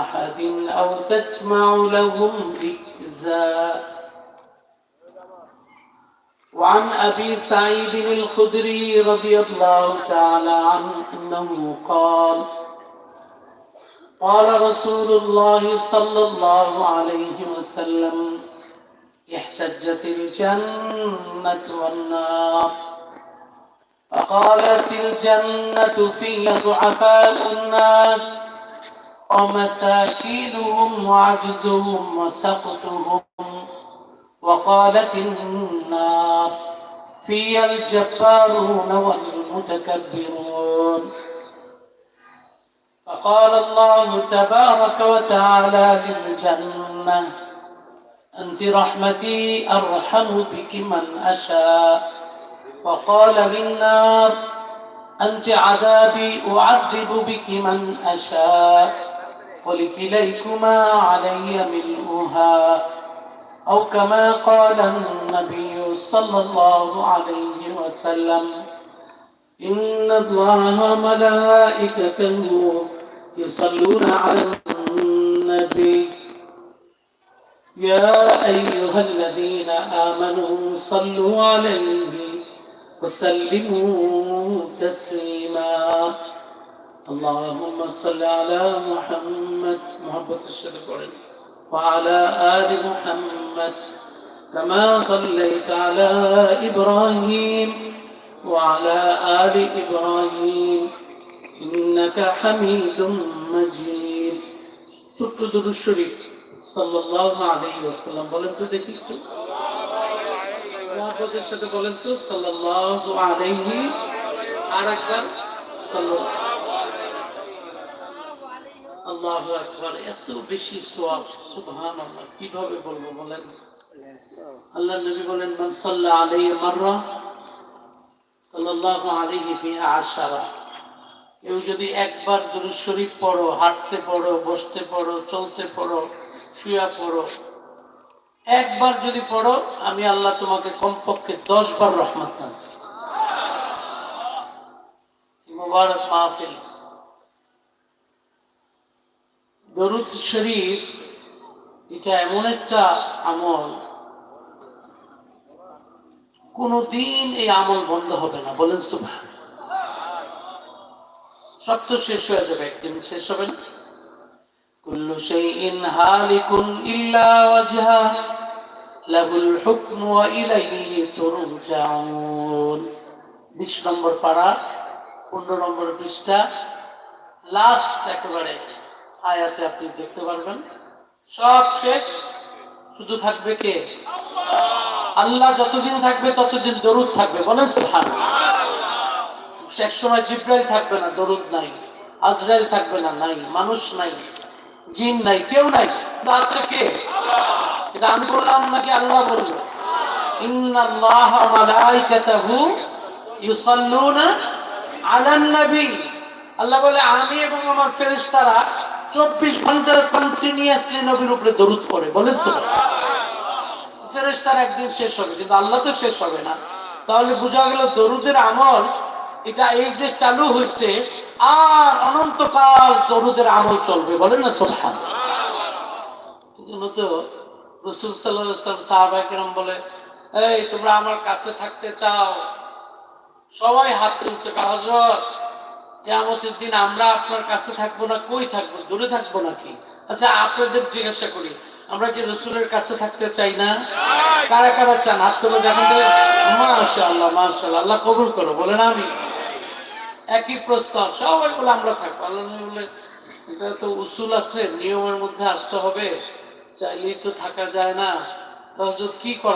أحد أو تسمع لهم ركزا وعن أبي سعيد الخدري رضي الله تعالى عنه أنه قال قال رسول الله صلى الله عليه وسلم احتجت الجنة والنار. فقالت الجنة في ضعفاء الناس ومساكينهم وعجزهم وسقطهم وقالت النار في الجبارون والمتكبرون. فقال الله تبارك وتعالى للجنة أنت رحمتي أرحم بك من أشاء. وقال للنار أنت عذابي أعذب بك من أشاء. ولكليكما علي ملؤها أو كما قال النبي صلى الله عليه وسلم إن الله ملائكته يصلون على النبي. يا أيها الذين آمنوا صلوا عليه وسلموا تسليما. اللهم صل على محمد محبة الشرك وعلى آل محمد كما صليت على إبراهيم وعلى آل إبراهيم إنك حميد مجيد ছোট্ট দুরুদ শরীফ সাল্লাল্লাহু আলাইহি ওয়াসাল্লাম বলেন তো দেখি একটু মহব্বতের সাথে বলেন তো সাল্লাল্লাহু আলাইহি আর একবার আল্লাহ আকবার, এত বেশি আল্লাহ কীভাবে বলব বলেন? আল্লাহ নবী বলেন, মান সাল্লা মাররা বিহা আশারা। কেউ যদি একবার দুরুদ শরীফ পড়ো, হাঁটতে পড়ো, বসতে পড়ো, চলতে পড়ো, শুয়া পড়ো, একবার যদি পড়ো, আমি আল্লাহ তোমাকে কমপক্ষে দশ বার রহমত মাহফিল। দরুদ শরীফ, এটা এমন একটা আমল। কোনদিন এই আমল বন্ধ হবে না। বলেন সুভা সব তো শেষ হয়ে যাবে, একদিন শেষ হবে না। নম্বর পারা 15 নম্বর পৃষ্ঠা লাস্ট একেবারে। আয়াতে আপনি দেখতে পারবেন। সব শেষ শুধু থাকবে কে? আল্লাহ। যতদিন থাকবে ততদিন দরুদ থাকবে। বলেন সুহান এক সময় জিব্রাইল থাকবে না দরুদ নাই। আজরাইল থাকবে না নাই। মানুষ নাই। জিন নাই কেউ নাই। আছে কে? এটা আমি বললাম নাকি আল্লাহ বলল? ইন্নাল্লাহ মালাইকাতাহু ইউসাল্লুনা আলান নবী আল্লাহ বলে আমি এবং আমার ফেরেশতারা 24 ঘণ্টার কন্টিনিউয়াসলি নবীর উপরে দরুদ পড়ে বলেন তো ফেরেশতারা একদিন শেষ হবে, কিন্তু আল্লাহ তো শেষ হবে না। তাহলে বোঝা গেল দরুদের আমল, এটা এই যে চালু হয়েছে, আর অনন্তকাল দরুদের আমল চলবে, বলেন না সোলহান তো, রসুল সাল্লাম সাহাবাহাম বলে, এই, তোমরা আমার কাছে থাকতে চাও। সবাই হাত তুলছে হজরত কেমতের দিন আমরা আপনার কাছে থাকব না কই থাকব দূরে থাকব নাকি? আচ্ছা আপনাদের জিজ্ঞাসা করি আমরা কি রসুলের কাছে থাকতে চাই না? কারা কারা চান? হাত তুলে যখন মাশা আল্লাহ মাশা আল্লাহ কবুল করো বলে না আমি। একই প্রস্তাব সবাই বলে আমরা থাকব। আল্লাহ বলে এটা তো উসুল আছে নিয়মের মধ্যে আসতে হবে। চাইলেই তো থাকা যায় না। কি করা